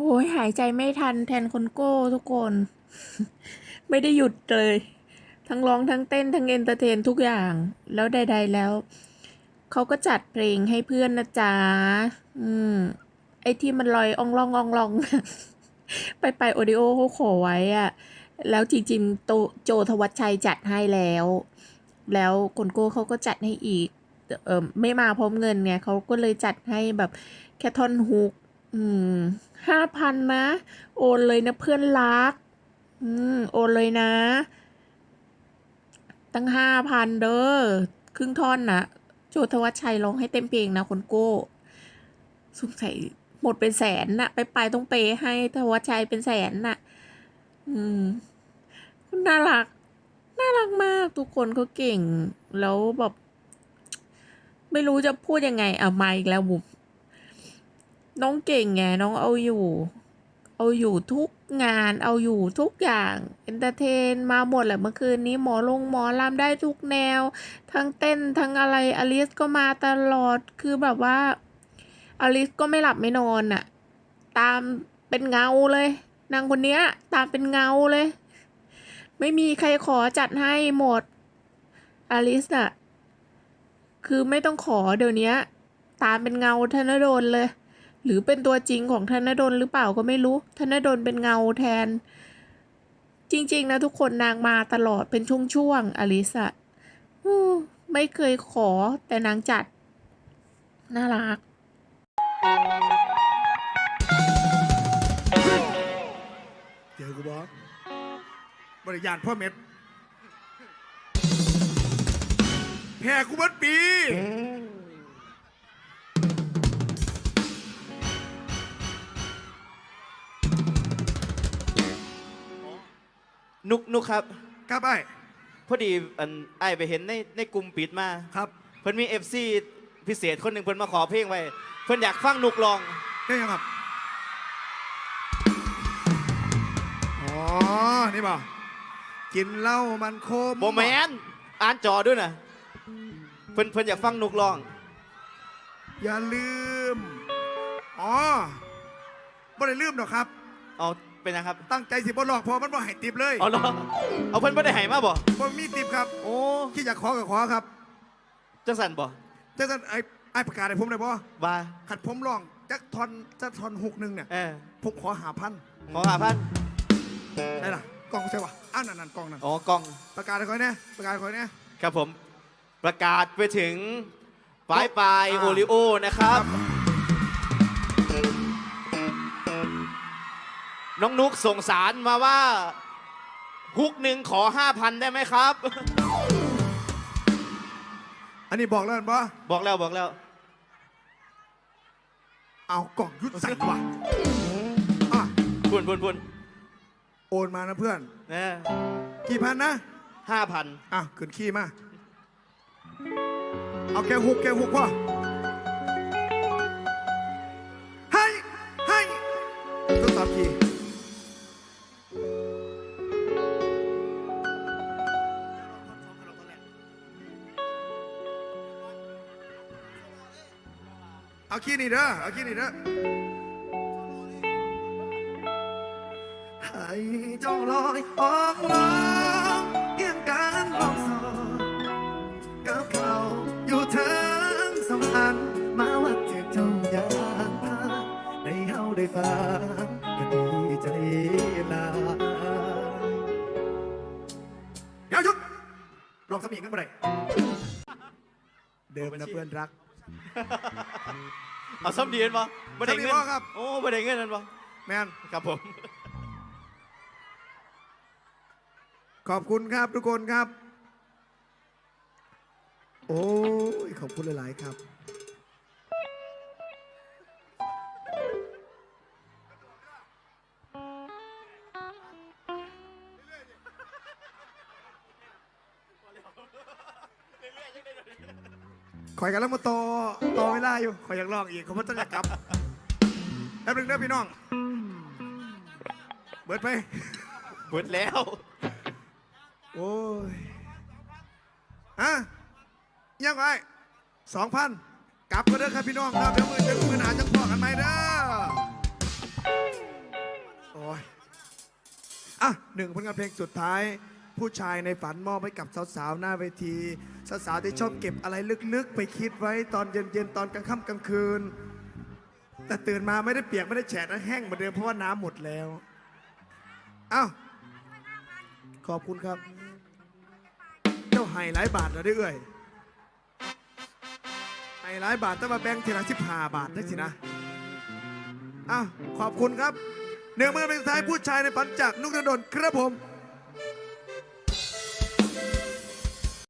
โอ้ยหายใจไม่ทันแทนคนโก้ทุกคน ไม่ได้หยุดเลย ทั้งร้องทั้งเต้นทั้งเอนเตอร์เทนทุกอย่าง แล้วใด ๆ แล้ว เขาก็จัดเพลงให้เพื่อนนะจ๊ะ อืม ไอ้ที่มันลอยอองลองอองลอง ไปไปโอดิโอเขาขอไว้อะแล้วจริงๆโตโจทวัชชัยจัดให้แล้ว แล้วคนโก้เขาก็จัดให้อีก เออไม่มาพร้อมเงินไงเขาก็เลยจัดให้แบบแค่ท่อนฮุก อืมห้าพันนะ โอนเลยนะเพื่อนรัก อืม โอนเลยนะ ตั้งห้าพันเด้อ ครึ่งท่อนนะโจทวัชชัยร้องให้เต็มเพลงนะคนโก้สงสัยหมดเป็นแสนน่ะ ไปไปต้องเปย์ให้ทวัชชัยเป็นแสนน่ะ อืมคุณน่ารัก น่ารักมาก ทุกคนเขาเก่ง แล้วแบบ ไม่รู้จะพูดยังไงอะมาอีกแล้วบุบ น้องเก่งไงน้องเอาอยู่ เอาอยู่ทุกงานเอาอยู่ทุกอย่างเอนเตอร์เทนมาหมดแหละเมื่อคืนนี้หมอลงหมอลำได้ทุกแนว ทั้งเต้นทั้งอะไรอลิสก็มาตลอดคือแบบว่าอลิสก็ไม่หลับไม่นอนอะตามเป็นเงาเลยนางคนเนี้ย ตามเป็นเงาเลย ไม่มีใครขอจัดให้หมดอลิสอะคือไม่ต้องขอเดี๋ยวนี้ตามเป็นเงาธนโดลเลย หรือเป็นตัวจริงของธนดลหรือเปล่าก็ไม่รู้ ธนดลเป็นเงาแทน จริง ๆ นะทุกคนนางมาตลอดเป็นช่วงๆอลิสอะไม่เคยขอแต่นางจัด น่ารัก เจอกูบอสบริยานพ่อเม็ดแพ้กูเบิดปี นุกนุกครับ ครับไอ้พอดีอันไอายไปเห็นในในกลุ่มปิดมา ครับเพิ่นมีเอฟซีพิเศษคนหนึ่งเพิ่นมาขอเพลงไว้ เพิ่นอยากฟังนุกลอง ได้ยังครับ อ๋อ นี่บ่ากินเหล้ามันโคมโบแมนอ่านจอด้วยนะเพิ่นเพิ่นอยากฟังนุกลอง อย่าลืม อ๋อบ่ได้ลืมหรอกครับ เอา เป็นยังครับตั้งใจสิบ่หลอกพอมันบ่ให้ติบเลยเอาเหรอเอาเพิ่นไม่ได้ให้มาบ่บ่มีติบครับโอ้ที่อยากขอก็ขอครับจังสันบ่แต่ท่านไอ้ไอ้ประกาศให้ผมได้บ่ว่าขัดผมร้องจักทอนจักทอนหกหนึ่งเนี่ยเออผมขอหาพันขอหาพันได้ล่ะกล้องใช่ปะอ้าวนั่นนั่นกล้องนั่นอ๋อกล้องประกาศให้คอยเนี่ยประกาศให้คอยเนี่ยครับผมประกาศไปถึงปลายปลายอ่าโอริโอนะครับ น้องนุกส่งสารมาว่าฮุกหนึ่งขอห้าพันได้ไหมครับ อันนี้บอกแล้วเห็นปะบอกแล้วบอกแล้ว เอากล่องยุดใส่ว่ะอะพุ่นพุ่นพุ่นโอนมานะเพื่อน นะกี่พันนะห้าพันอะขึ้นขี้มา เอาแกหุกแกหุกพ่อให้ให้ทดสอบขี้ เอาขี้นี่เด้อเอาขี้นี่เด้อให้เจ้าลอยออกมาเพียงการลองสอนกับเขาอยู่เทิงสองอัน มาวัดถึงเจ้าอยางพาได้เฮาได้ฟังก็ดีใจลายเดี๋ยวหยุดลองสมีกันบ่ได้เดิมนะเพื่อนรัก เอาซ้ำดีนปะไม่ได้เงิซ้ำดีบ่ครับ โอ้ไม่ได้เงินนั่นปะแมนครับผม ขอบคุณครับทุกคนครับ โอ้ยขอบคุณหลาย ๆ ครับ ข่อยกันแล้วมาต่อต่อเวลาอยู่ข่อยอยากลองอีกเขาไม่ต้องอยากกลับแป๊บนึงเด้อพี่น้อง เบิดไปหมดแล้ว โอ้ยอะยังไงสองพันกลับก็เด้อครับพี่น้องครับเดี๋ยวมือจะมือหนาจะพอกันไหมเด้ออะหนึ่งผลงานเพลงสุดท้าย ผู้ชายในฝันมอบให้กับสาวๆหน้าเวทีสาวๆที่ชอบเก็บอะไรลึกๆ ไปคิดไว้ตอนเย็นๆตอนกลางค่ำกลางคืน แต่ตื่นมาไม่ได้เปียกไม่ได้แฉะนะแห้งเหมือนเดิมเพราะว่าน้ำหมดแล้วอ้าวขอบคุณครับ เจ้าไห้หลายบาทเหรอได้เอ่ยไห้หลายบาทต้องมาแบ่งทีละสิบห้าบาทได้สินะอ้าวขอบคุณครับหนึ่งมือเป็นท้ายผู้ชายในฝันจากนุกธนดลครับผม